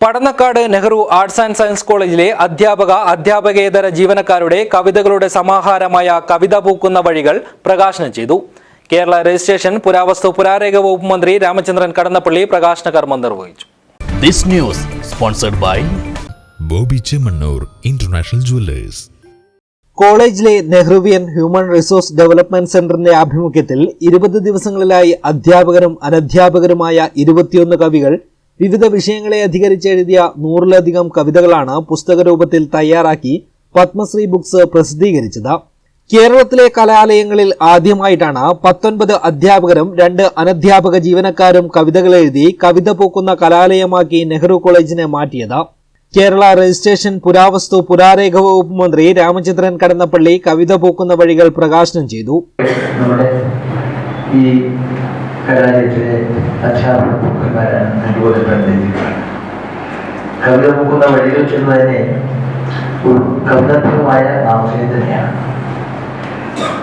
Padannakkad Nehru arts and science കോളേജിലെ അധ്യാപക അധ്യാപകേതര ജീവനക്കാരുടെ കവിതകളുടെ സമാഹാരമായ കവിത പൂക്കുന്ന വഴികൾ പ്രകാശനം ചെയ്തു. കേരള രജിസ്ട്രേഷൻ പുരാവസ്തു പുരാരേഖ വകുപ്പ് മന്ത്രി രാമചന്ദ്രൻ കടന്നപ്പള്ളി പ്രകാശന കർമ്മം നിർവഹിച്ചു. This news sponsored by Boby Chemmanur international jewellers. കോളേജിലെ നെഹ്റുവിയൻ ഹ്യൂമൻ റിസോഴ്സ് ഡെവലപ്മെന്റ് സെന്ററിന്റെ ആഭിമുഖ്യത്തിൽ ഇരുപത് ദിവസങ്ങളിലായി അധ്യാപകരും അനധ്യാപകരുമായ ഇരുപത്തിയൊന്ന് കവികൾ വിവിധ വിഷയങ്ങളെ അധികരിച്ച് എഴുതിയ നൂറിലധികം കവിതകളാണ് പുസ്തകരൂപത്തിൽ തയ്യാറാക്കി പത്മശ്രീ ബുക്സ് പ്രസിദ്ധീകരിച്ചത്. കേരളത്തിലെ കലാലയങ്ങളിൽ ആദ്യമായിട്ടാണ് പത്തൊൻപത് അധ്യാപകരും രണ്ട് അനധ്യാപക ജീവനക്കാരും കവിതകൾ എഴുതി കവിത പൂക്കുന്ന കലാലയമാക്കി നെഹ്റു കോളേജിനെ മാറ്റിയത്. കേരള രജിസ്ട്രേഷൻ പുരാവസ്തു പുരാരേഖ വകുപ്പ് മന്ത്രി രാമചന്ദ്രൻ കടന്നപ്പള്ളി കവിത പൂക്കുന്ന വഴികൾ പ്രകാശനം ചെയ്തു. കലാലയത്തിലെ അധ്യാപക കവിത പൂക്കുന്ന വഴികൾ ചെന്ന് തന്നെ ഒരു കവിതാത്മകമായ നാമധേയം തന്നെയാണ്.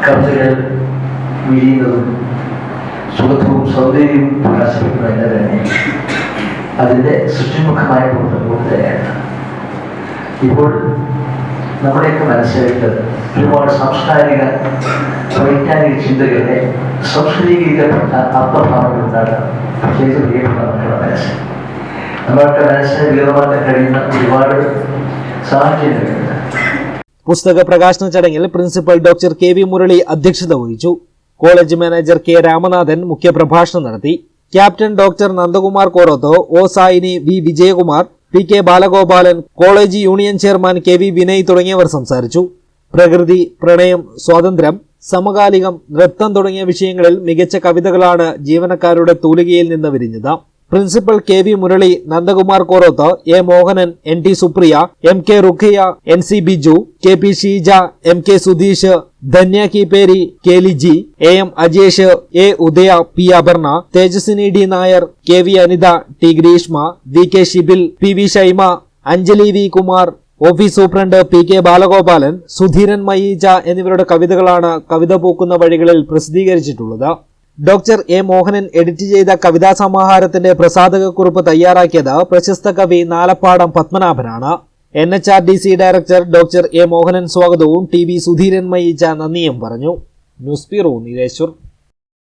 കവിതകൾ വിരിയുന്നതും സുഖത്വവും സൗന്ദര്യവും പ്രകാശിപ്പിക്കുന്നതിന് തന്നെ അതിന്റെ സൃഷ്ടിമുഖമായ പ്രവർത്തനം കൊണ്ട് തന്നെയാണ്. ഇപ്പോൾ നമ്മുടെയൊക്കെ മനസ്സിലായിട്ട് ഒരുപാട് സാംസ്കാരിക വൈജ്ഞാനിക ചിന്തകളുടെ സംസ്കൃതീകരിക്കപ്പെട്ട പ്രത്യേകിച്ച് പ്രിയപ്പെട്ട നമ്മുടെ മനസ്സിനെ വികൃതമാക്കാൻ കഴിയുന്ന ഒരുപാട് സാഹചര്യങ്ങളുണ്ട്. പുസ്തക പ്രകാശന ചടങ്ങിൽ principal doctor K V Murali അധ്യക്ഷത വഹിച്ചു. കോളേജ് മാനേജർ കെ രാമനാഥൻ മുഖ്യപ്രഭാഷണം നടത്തി. Captain doctor Nandakumar കോറോത്തോ O Saini V Vijayakumar P K Balagopalan college union chairman K V Vinay തുടങ്ങിയവർ സംസാരിച്ചു. പ്രകൃതി പ്രണയം സ്വാതന്ത്ര്യം സമകാലികം നൃത്തം തുടങ്ങിയ വിഷയങ്ങളിൽ മികച്ച കവിതകളാണ് ജീവനക്കാരുടെ തൂലികയിൽ നിന്ന് വിരിഞ്ഞത്. Principal K V Murali Nandakumar Koroth A Mohanan N T Supriya M K Rukhiya N C Biju K P Sheeja M K Sudheesh Dhanya Ki പേരി K Liji A M Ajesh A Udaya P Aparna Tejaswini D Nair K V Anitha T Greeshma V K Shibil P V Shaima Anjali V Kumar office superintendent P K Balagopalan Sudheeran Mayeeja എന്നിവരുടെ കവിതകളാണ് കവിത പൂക്കുന്ന വഴികളിൽ പ്രസിദ്ധീകരിച്ചിട്ടുള്ളത്. Doctor A Mohanan edit ചെയ്ത കവിതാ സമാഹാരത്തിന്റെ പ്രസാധകക്കുറിപ്പ് തയ്യാറാക്കിയത് പ്രശസ്ത കവി Nalappadam പത്മനാഭനാണ്. N H R D C director doctor A Mohanan സ്വാഗതവും ടി വി സുധീരൻ മയീച്ച നന്ദിയും പറഞ്ഞു. News bureau Nileshwar.